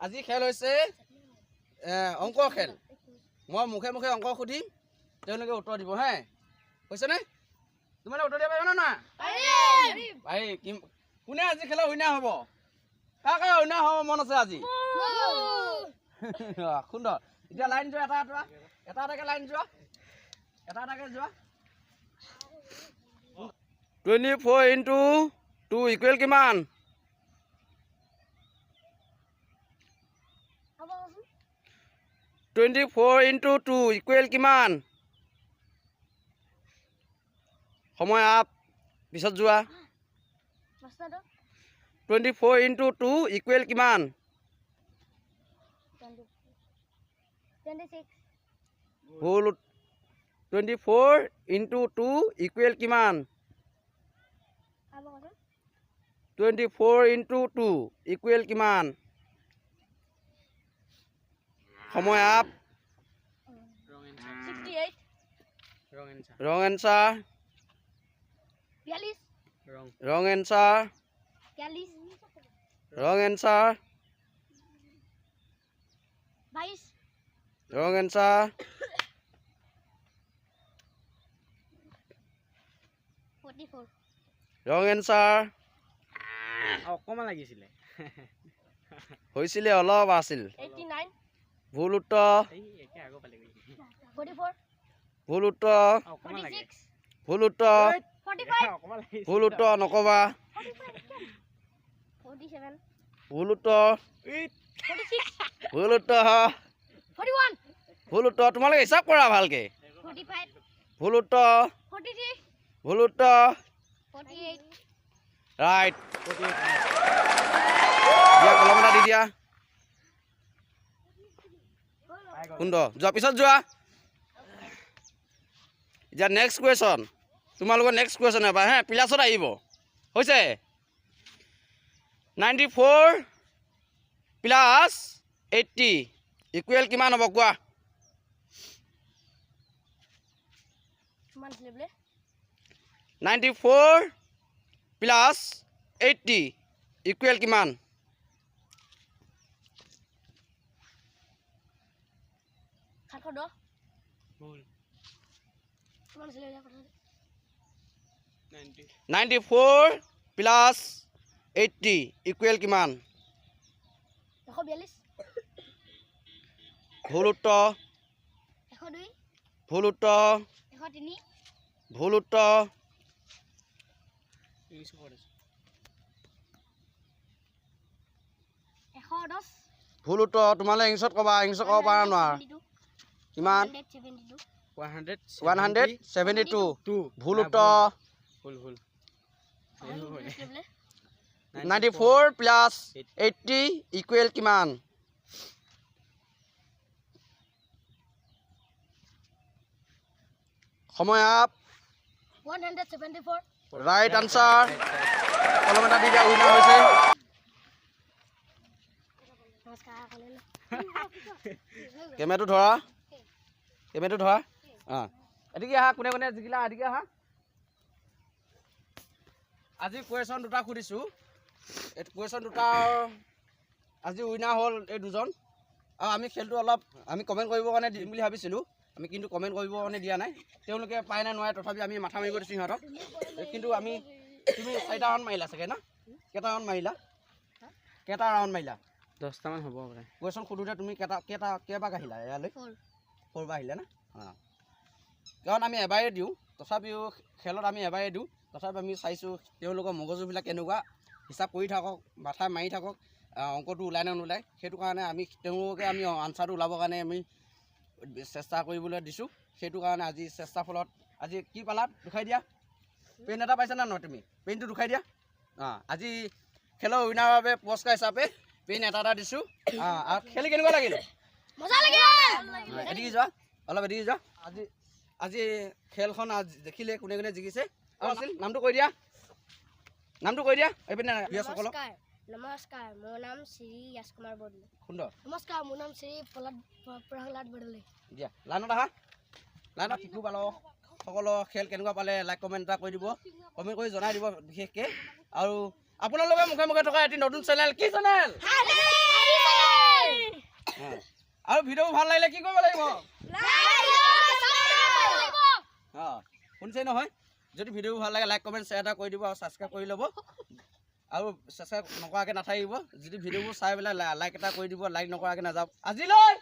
আজি খেল হৈছে অংক খেল। মই মুখে মুখে অংক সুধিম তেওঁলোকে উত্তৰ দিব হে। হৈছেনে? তোমালোকে উত্তৰ দিব পাৰিবা না পাৰি কি কোনে আজি খেলৰ উইনাৰ হ'ব? কাৰ কাৰ উইনাৰ হ'ব মন আছে আজি? সুন্দৰ। এতিয়া লাইন যোৱা এটা এটা এটা এটাকে লাইন যোৱা। এটা এটাকে যোৱা। Twenty four into two equal কিমান? Twenty four into two equal কিমান? সময় আপ পিছত যোৱা। Twenty four into two equal কিমান? ভুল twenty four into two equal কিমান? Twenty four into two equal কিমান? সময় আপ। ৰং এনচাৰ ৰং এনচাৰ ৰং। এনচাৰ ৰং এনচাৰ ৰং এনচাৰ অকণমান লাগিছিলে। হৈছিলে অলপ আছিল। ভুল উত্তৰ। ভুল উত্তৰ। ভুল উত্তৰ। ভুল উত্তৰ নকবা। ভুল উত্তৰ। ভুল উত্তৰ। ভুল উত্তৰ। তোমালোকে হিচাপ কৰা ভালকে। ভুল উত্তৰ। ভুল উত্তৰ। ৰাইট দিয়া কলম এটা দি দিয়া। সুন্দৰ যোৱা পিছত যোৱা। এতিয়া নেক্সট কুৱেশ্যন তোমালোকৰ নেক্সট কুৱেশ্যন এবাৰ হে প্লাছত আহিব। হৈছে? Ninety four plus eighty equal কিমান হ'ব কোৱা? Ninety four plus eighty equal কিমান? ভুল। Ninety four plus eighty equal কিমান? ভুল উত্তৰ ভুল উত্তৰ ভুল উত্তৰ ভুল উত্তৰ তোমালোকে ইংলিছত ক'বা ইংলিছত ক'ব পাৰা নোৱাৰা। কিমান one hundred one hundred seventy two. ভুল উত্তৰ ভুল। ভুল ninety four plus eighty equal কিমান? সময় আপ। ৰাইট আনচাৰ কলম এটা দি দিয়া উইনাৰ হৈছে। কেমেৰাটো ধৰা। কেমেৰাটো ধৰা। অঁ এদিকে আহা কোনে কোনে জিকিলা এদিকে আহা। আজি কুৱেশ্যন দুটা সুধিছোঁ। এই কুৱেশ্যন দুটাৰ আজি উইনাৰ হ'ল এই দুজন। আৰু আমি খেলটো অলপ আমি কমেণ্ট কৰিবৰ কাৰণে দিম বুলি ভাবিছিলোঁ। আমি কিন্তু কমেণ্ট কৰিবৰ কাৰণে দিয়া নাই। তেওঁলোকে পায় নে নোৱাৰে তথাপি আমি মাথা মাৰিব দিছোঁ সিহঁতক। কিন্তু আমি তুমি চাৰিটা ৰাউণ্ড মাৰিলা চাগে ন? কেইটা ৰাউণ্ড মাৰিলা? কেইটা ৰাউণ্ড মাৰিলা? দহটামান হ'ব কুৱেশ্যন সোধোতে তুমি কেইটা কেইটা কেইবাক আহিলা ইয়ালৈ? সৰুবাৰ আহিলে না? অঁ কাৰণ আমি এবাৰেই দিওঁ তথাপিও খেলত আমি এবাৰেই দিওঁ তথাপি আমি চাইছোঁ তেওঁলোকৰ মগজুবিলাক কেনেকুৱা হিচাপ কৰি থাকক মাথা মাৰি থাকক অংকটো ওলাই নে নোলায় সেইটো কাৰণে আমি তেওঁলোকে আমি আনচাৰটো ওলাবৰ কাৰণে আমি চেষ্টা কৰিবলৈ দিছোঁ। সেইটো কাৰণে আজি চেষ্টাৰ ফলত আজি কি পালা? দুখাই দিয়া। পেন এটা পাইছা নে নহয় তুমি? পেনটো দুখাই দিয়া। অঁ আজি খেলৰ উইনাৰৰ বাবে পুৰস্কাৰ হিচাপে পেন এটা এটা দিছোঁ। অঁ আৰু খেলি কেনেকুৱা লাগিল? এদিকে যোৱা অলপ এদিকে যোৱা আজি আজি খেলখন আজি দেখিলে কোনে কোনে জিকিছে। আৰু আছিল নামটো কৈ দিয়া। নামটো কৈ দিয়া এইপিনে সকলক। নমস্কাৰ মোৰ নাম শ্ৰী য়াছ কুমাৰ বৰদলৈ। সুন্দৰ। নমস্কাৰ মোৰ নাম শ্ৰী প্ৰহ্লাদ প্ৰহ্লাদ বৰদলৈ। দিয়া লাইনত আহা। লাইনত শিশু বালক সকলৰ খেল কেনেকুৱা পালে লাইক কমেণ্ট এটা কৰি দিব। কমেণ্ট কৰি জনাই দিব বিশেষকৈ। আৰু আপোনালোকে মুখে মুখে থকা এটি নতুন চেনেল কি চেনেল আৰু ভিডিঅ'বোৰ ভাল লাগিলে কি কৰিব লাগিব? অঁ শুনিছে নহয়? যদি ভিডিঅ'বোৰ ভাল লাগে লাইক কমেণ্ট শ্বেয়াৰ এটা কৰি দিব আৰু ছাবস্ক্ৰাইব কৰি ল'ব। আৰু ছাবস্ক্ৰাইব নকৰাকৈ নাথাকিব। যদি ভিডিঅ'বোৰ চাই পেলাই লাইক এটা কৰি দিব লাইক নকৰাকৈ নাযাওক আজিলৈ!